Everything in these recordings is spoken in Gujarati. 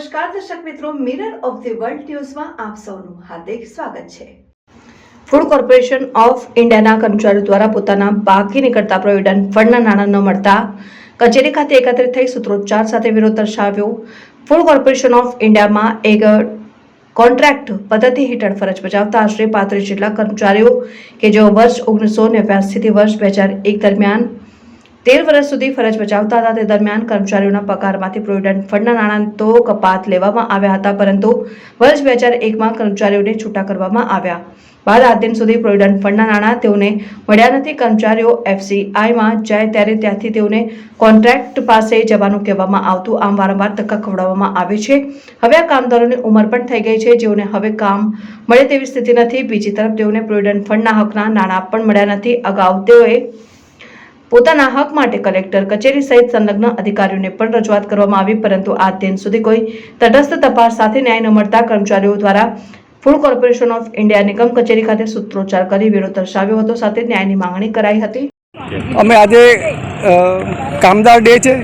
નમસ્કાર, દર્શક મિત્રો મિરર ઓફ ધી વર્લ્ડ ન્યૂઝમાં આપ સૌનું હાર્દિક સ્વાગત છે. ફૂડ કોર્પોરેશન ઓફ ઇન્ડિયાના કર્મચારીઓ દ્વારા પોતાના બાકી નીકળતા પ્રોવિડન્ટ ફંડના નાણાં ન મળતા કચેરી ખાતે એકત્રિત થઈ સૂત્રોચ્ચાર સાથે વિરોધ દર્શાવ્યો. ફૂડ કોર્પોરેશન ઓફ ઇન્ડિયામાં એક કોન્ટ્રાક્ટ પદ્ધતિ હેઠળ ફરજ બજાવતા આશરે પાંત્રીસ જેટલા કર્મચારીઓ કે જેઓ વર્ષ ઓગણીસો નેવ્યાસીથી વર્ષ બે હજાર એક દરમિયાન તેર વર્ષ સુધી ફરજ બજાવતા હતા. તે દરમિયાન કર્મચારીઓના પગારમાંથી પ્રોવિડન્ટ ફંડના નાણાં તો કપાત લેવામાં આવ્યા હતા, પરંતુ વર્ષ બે હજાર એકમાં કર્મચારીઓને છૂટા કરવામાં આવ્યા. બાદ આ દિન સુધી પ્રોવિડન્ટ ફંડના નાણાં તેઓને મળ્યા નથી. કર્મચારીઓ એફસીઆઈમાં જાય ત્યારે ત્યાંથી તેઓને કોન્ટ્રાક્ટ પાસે જવાનું કહેવામાં આવતું. આમ વારંવાર ધક્કા ખવડાવવામાં આવે છે. હવે આ કામદારોની ઉંમર પણ થઈ ગઈ છે. જેઓને હવે કામ મળે તેવી સ્થિતિ નથી. બીજી તરફ તેઓને પ્રોવિડન્ટ ફંડના હકના નાણાં પણ મળ્યા નથી. અગાઉ તેઓએ પોતાના હક માટે કલેક્ટર કચેરી સહિત સંલગ્ન અધિકારીઓને પણ રજૂઆત કરવામાં આવી, પરંતુ આ દિન સુધી કોઈ તટસ્થ તપાસ સાથે ન્યાય ન મળતા કર્મચારીઓ દ્વારા ફૂડ કોર્પોરેશન ઓફ ઇન્ડિયા નિગમ કચેરી ખાતે સૂત્રોચ્ચાર કરી વિરોધ દર્શાવ્યો હતો. સાથે ન્યાયની માંગણી કરાઈ હતી. અમે આજે કામદાર ડે છે.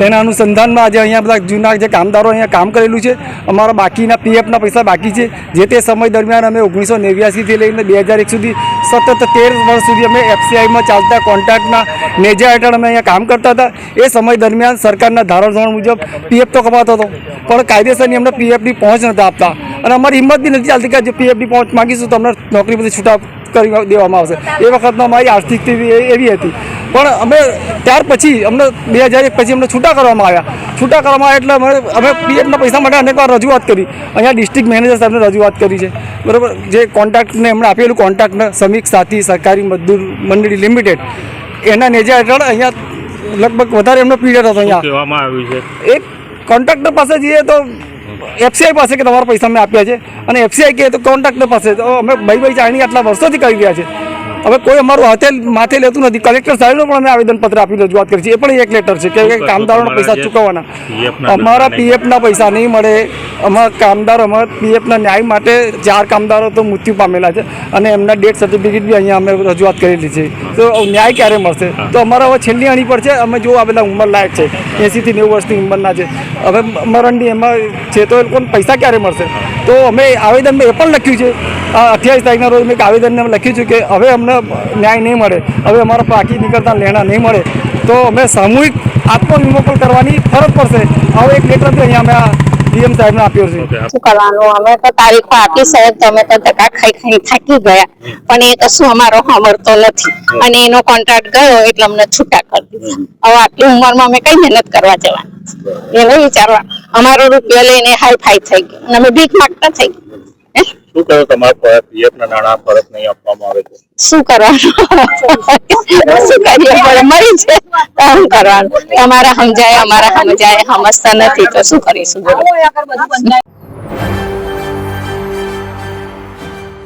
તેના અનુસંધાનમાં આજે અહીંયા બધા જૂના જે કામદારો અહીંયા કામ કરેલું છે, અમારા બાકીના પીએફના પૈસા બાકી છે. જે તે સમય દરમિયાન અમે ઓગણીસો નેવ્યાસીથી લઈને બે હજાર એક સુધી સતત તેર વર્ષ સુધી અમે એફસીઆઈમાં ચાલતા કોન્ટ્રાક્ટના નેજા હેઠળ અમે અહીંયા કામ કરતા હતા. એ સમય દરમિયાન સરકારના ધારાધોરણ મુજબ પીએફ તો કમાતો હતો, પણ કાયદેસરની અમને પીએફની પહોંચ નહોતા આપતા. અને અમારી હિંમત બી નથી ચાલતી કે જે પીએફની પહોંચ માગીશું તો અમને નોકરી પછી છૂટા કરી દેવામાં આવશે. એ વખતમાં અમારી આર્થિક સ્થિતિ એવી હતી. પણ અમે ત્યાર પછી અમને બે હજાર એક પછી અમને છૂટા કરવામાં આવ્યા. છૂટા કરવામાં આવ્યા એટલે અમે અમે પીએફના પૈસા માટે અનેક વાર રજૂઆત કરી. અહીંયા ડિસ્ટ્રિક્ટ મેનેજર સાહેબને રજૂઆત કરી છે. બરાબર? જે કોન્ટ્રાક્ટને એમણે આપેલું કોન્ટ્રાક્ટને શ્રમિક સાથી સરકારી મજદૂર મંડળી લિમિટેડ એના નેજા હેઠળ અહીંયા લગભગ વધારે એમનો પીરિયડ હતો અહીંયા. કહેવામાં આવ્યું છે? એક કોન્ટ્રાક્ટર પાસે જઈએ તો એફસીઆઈ પાસે કે તમારા પૈસા મેં આપ્યા છે. અને એફસીઆઈ કહે તો કોન્ટ્રાક્ટર પાસે. તો અમે ભાઈ ભાઈ ચાણી આટલા વર્ષોથી કરી રહ્યા છે. હવે કોઈ અમારું હાથે માથે લેતું નથી. કલેક્ટર સાહેબને પણ અમે આવેદનપત્ર આપી રજૂઆત કરી છે. એ પણ એક લેટર છે કે કામદારોના પૈસા ચૂકવવાના. અમારા પીએફના પૈસા નહીં મળે. અમારા કામદાર અમારા પીએફના ન્યાય માટે ચાર કામદારો તો મૃત્યુ પામેલા છે અને એમના ડેથ સર્ટિફિકેટ બી અહીંયા અમે રજૂઆત કરેલી છે. તો ન્યાય ક્યારે મળશે? તો અમારા હવે છેલ્લી અણી પર છે. અમે જો આ બધા ઉંમર લાયક છે. એંસીથી નેવું વર્ષની ઉંમરના છે. હવે મરણની એમાં છે તો એ લોકોને પૈસા ક્યારે મળશે? તો અમે આવેદનમાં એ પણ લખ્યું છે. અઠ્યાવીસ તારીખના રોજ મેં એક આવેદનને લખ્યું છે કે હવે અમને ન્યાય નહીં મળે, હવે અમારા પાકી નીકળતા લેણા નહીં મળે. તો અમે સામૂહિક આત્મવિમોપન કરવાની ફરજ પડશે. હવે એક લેટર અહીંયા અમે ડીએમ સાહેબને આપ્યો છે. શું કરવાનું? અમે તો તારીખો આપી સાહેબ તમે તો ધક્કા ખાઈ ખાઈ થાકી ગયા. પણ એ કશું અમારો સાંભળતો નથી. અને એનો કોન્ટ્રાક્ટ ગયો એટલે અમને છૂટા કરી દીધા. હવે આટલી ઉંમરમાં અમે કઈ મહેનત કરવા જવાના? એને વિચારવા. અમારો રૂપિયો લઈને હાઈ ફાઈ થઈ ગયો. અને અમે ભીખ માગતા થઈ ગયા. હે? શું કરો તમારા પીએફ ના નાણાં પરત નહીં આપવામાં આવે છે? શું કરવાનું? શું કરીએ? પડે મરી છે. કામ કરવાનું. તમારા સમજાય, અમારા સમજાય. સમજતા નથી. તો શું કરીશું? બોલો.